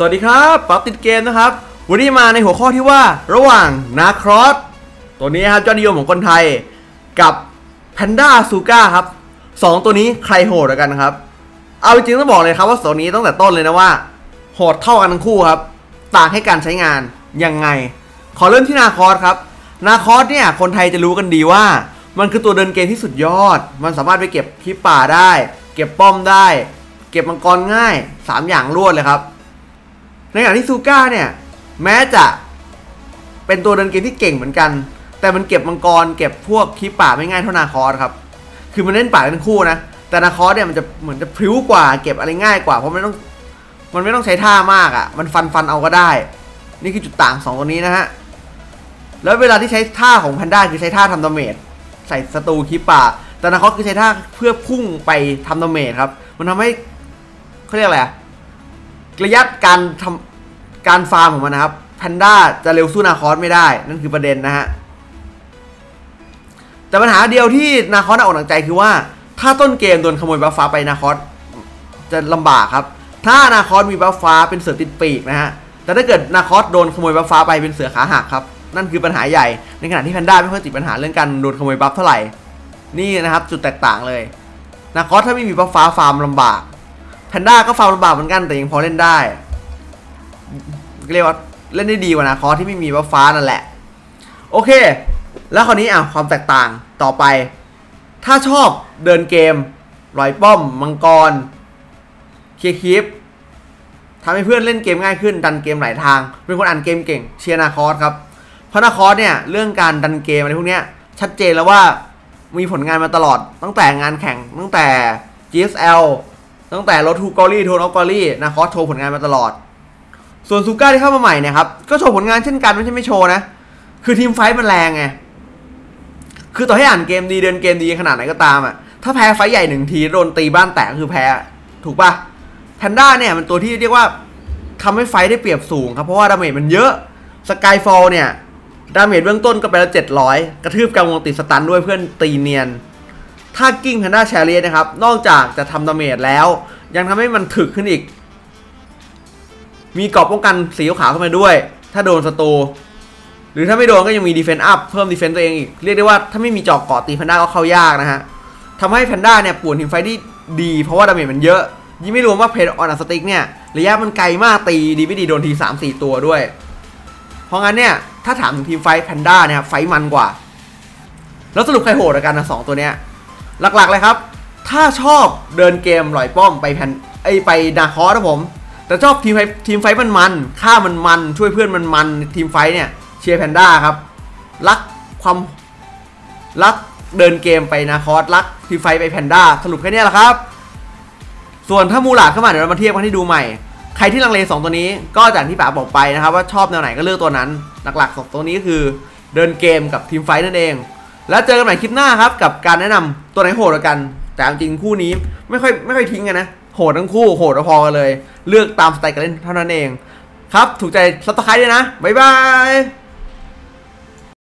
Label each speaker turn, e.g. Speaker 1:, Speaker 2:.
Speaker 1: สวัสดีครับป๊อปติดเกมนะครับ วันนี้มาในหัวข้อที่ว่าระหว่างนาครอสตัวนี้ครับยอดนิยมของคนไทย กับแพนด้าซูก้าครับสองตัวนี้ใครโหดกันครับ เอาจริงต้องบอกเลยครับว่าตัวนี้ตั้งแต่ต้นเลยนะว่า โหดเท่ากันทั้งคู่ครับ ต่างให้การใช้งานยังไง ขอเริ่มที่นาคอสครับ นาคอสเนี่ยคนไทยจะรู้กันดีว่า มันคือตัวเดินเกมที่สุดยอด มันสามารถไปเก็บคลิปป่าได้ เก็บป้อมได้ เก็บมังกรง่าย 3 อย่างรวดเลยครับ ในขณะที่ซูก้าเนี่ย แม้จะเป็นตัวเดินเกมที่เก่งเหมือนกัน แต่มันเก็บมังกร เก็บพวกคลิปป่าไม่ง่ายเท่านาคอสครับ คือมันเล่นป่าทั้งคู่นะ แต่นาคอสเนี่ยมันจะเหมือนจะพริ้วกว่า เก็บอะไรง่ายกว่า เพราะมันไม่ต้อง มันไม่ต้องใช้ท่ามากอะ่ะ มันฟันฟันเอาก็ได้ นี่คือจุดต่างสองตัวนี้นะฮะ แล้วเวลาที่ใช้ท่าของแพนด้าคือใช้ท่าทำดาเมจ ใส่ศัตรูคลิปป่า แต่นาคอสคือใช้ท่าเพื่อพุ่งไปทำดาเมจครับ มันทำให้เขาเรียกอะไรอะ ระยะการทำการฟาร์มของมันนะครับแพนด้าจะเร็วสู้นาคอสไม่ได้ นั่นคือประเด็นนะฮะ แต่ปัญหาเดียวที่นาคอสน่าอกหนักใจคือว่า ถ้าต้นเกมโดนขโมยบัฟฟ้าไปนาคอสจะลำบากครับ ถ้านาคอสมีบัฟฟ้าเป็นเสือติดปีกนะฮะ แต่ถ้าเกิดนาคอสโดนขโมยบัฟฟ้าไปเป็นเสือขาหักครับ นั่นคือปัญหาใหญ่ ในขณะที่แพนด้าไม่ค่อยติดปัญหาเรื่องการโดนขโมยบัฟเท่าไหร่ นี่นะครับจุดแตกต่างเลยนาคอสถ้าไม่มีบัฟฟ้าฟาร์มลำบาก แพนด้าก็ฟาร์มลำบากเหมือนกันแต่ยังพอเล่นได้ เรียกว่าเล่นได้ดีกว่านาคอที่ไม่มีบัฟฟ้านั่นแหละ โอเค แล้วคราวนี้อะความแตกต่างต่อไป ถ้าชอบเดินเกมลอยป้อม มังกร เคลียร์คลิปทำให้เพื่อนเล่นเกมง่ายขึ้น ดันเกมหลายทาง เป็นคนอ่านเกมเก่ง เชียร์นาคอสครับ เพราะนาคอสเนี่ย เรื่องการดันเกมอะไรพวกเนี้ยชัดเจนแล้วว่ามีผลงานมาตลอดตั้งแต่งานแข่งตั้งแต่ GSL ตั้งแต่รถทูกอรี่โทนออกอรี่นาคอสโชว์ผลงานมาตลอด ส่วนซูก้าที่เข้ามาใหม่นี่ครับ ก็โชว์ผลงานเช่นกันไม่ใช่ไม่โชว์นะ คือทีมไฟท์มันแรงไง คือต่อให้อ่านเกมดีเดินเกมดีขนาดไหนก็ตามอะ ถ้าแพ้ไฟท์ใหญ่หนึ่งทีโดนตีบ้านแตกคือแพ้ถูกปะแพนด้าเนี่ยมันตัวที่เรียกว่าทำให้ไฟท์ได้เปรียบสูงครับ เพราะว่าดาเมจมันเยอะสกายฟอลเนี่ยดาเมจเบื้องต้นก็ไปแล้ว700 กระทืบกำวงติดสตันด้วยเพื่อนตีเนียน ถ้ากิ้งแพนด้าแชร์เรียนะครับ นอกจากจะทำดาเมจแล้ว ยังทำให้มันถึกขึ้นอีก มีกรอบป้องกันสีขาวเข้ามาด้วย ถ้าโดนศัตรูหรือถ้าไม่โดนก็ยังมีดีเฟนต์อัพเพิ่มดีเฟนต์ตัวเองอีก เรียกได้ว่าถ้าไม่มีจอกเกาะตีแพนด้าก็เข้ายากนะฮะทำให้แพนด้าเนี่ยป่วนทีมไฟที่ดีเพราะว่าดาเมจมันเยอะยิ่งไม่รวมว่าเพนออนสติกเนี่ยระยะมันไกลมากตีดีไม่ดีโดนที 3 4 ตัวด้วย เพราะงั้นเนี่ยถ้าถามถึงทีมไฟแพนด้าเนี่ยไฟมันกว่า แล้วสรุปใครโหดกันนะสองตัวเนี้ย หลักๆเลยครับ ถ้าชอบเดินเกมหลอยป้อมไปแพนไอไปนาคอสนะผม แต่ชอบทีมไฟทีมไฟมันมันฆ่ามันมันช่วยเพื่อนมันมันทีมไฟเนี่ยเชียร์แพนด้าครับ รักความรักเดินเกมไปนาคอสรักทีมไฟไปแพนด้าสรุปแค่นี้แหละครับ ส่วนถ้ามูหลาดเข้ามาเดี๋ยวเรามาเทียบกันให้ดูใหม่ใครที่ลังเลสองตัวนี้ก็จากที่ป๋าบอกไปนะครับว่าชอบแนวไหนก็เลือกตัวนั้น หลักๆสองตัวนี้คือเดินเกมกับทีมไฟนั่นเอง แล้วเจอกันใหม่คลิปหน้าครับ กับการแนะนำตัวไหนโหดกัน แต่จริงคู่นี้ไม่ค่อยไม่ค่อยทิ้งกันนะ โหดทั้งคู่โหดพอกันเลย เลือกตามสไตล์การเล่นเท่านั้นเอง ครับ ถูกใจซับสไครต์ด้วยนะ บ๊ายบาย